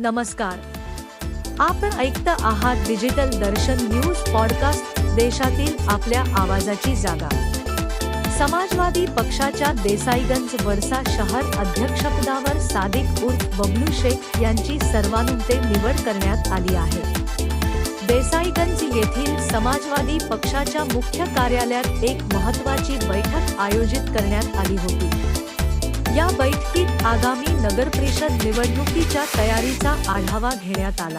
नमस्कार. आपण ऐकता आहात डिजिटल दर्शन न्यूज पॉडकास्ट देशातील आपल्या आवाजाची जागा. समाजवादी पक्षाच्या देसाईगंज वरसा शहर अध्यक्षपदावर सादिक उर्फ बबलू शेख यांची सर्वानुमते निवड करण्यात आली आहे. देसाईगंज येथील समाजवादी पक्षाच्या मुख्य कार्यालयात एक महत्वाची बैठक आयोजित करण्यात आली होती. या बैठक आगामी नगरपरिषद निवडणुकीच्या तयारीचा आढावा घेण्यात आला.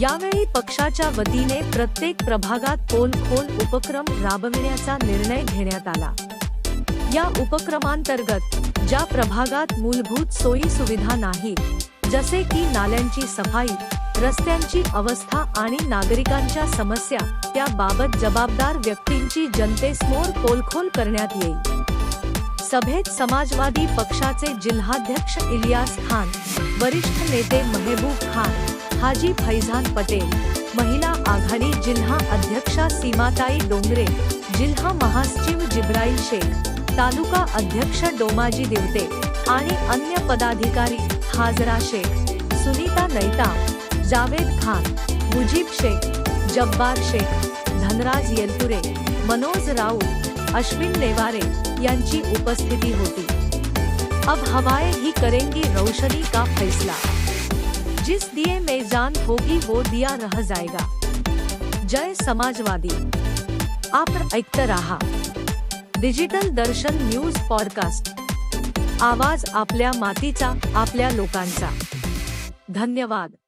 यावेळी पक्षाच्या वतीने प्रत्येक प्रभागात पोलखोल उपक्रम राबविण्याचा निर्णय घेण्यात आला. या उपक्रमांतर्गत ज्या प्रभागात मूलभूत सोयी सुविधा नाहीत जसे की नाल्यांची सफाई रस्त्यांची अवस्था आणि नागरिकांच्या समस्या त्याबाबत जबाबदार व्यक्तींची जनतेसमोर पोलखोल करण्यात येईल. सभेत समाजवादी पक्षाचे जिल्हाध्यक्ष इलियास खान वरिष्ठ नेते मेहबूब खान हाजी फैझान पटेल महिला आघाडी जिल्हा अध्यक्षा सीमाताई डोंगरे जिल्हा महासचिव जिब्राईल शेख तालुका अध्यक्ष डोमाजी देवते आणि अन्य पदाधिकारी हाजरा शेख सुनीता नैता जावेद खान मुजीब शेख जब्बार शेख धनराज येलपुरे मनोज राऊत अश्विन नेवारे यांची उपस्थिती होती. अब हवाएँ ही करेंगी रोशनी का फैसला। जिस दिए में जान होगी वो दिया रह जाएगा। जय समाजवादी। ऐकत राहा। Digital Darshan news podcast. आवाज़ आपल्या मातीचा, आपल्या लोकांचा। धन्यवाद।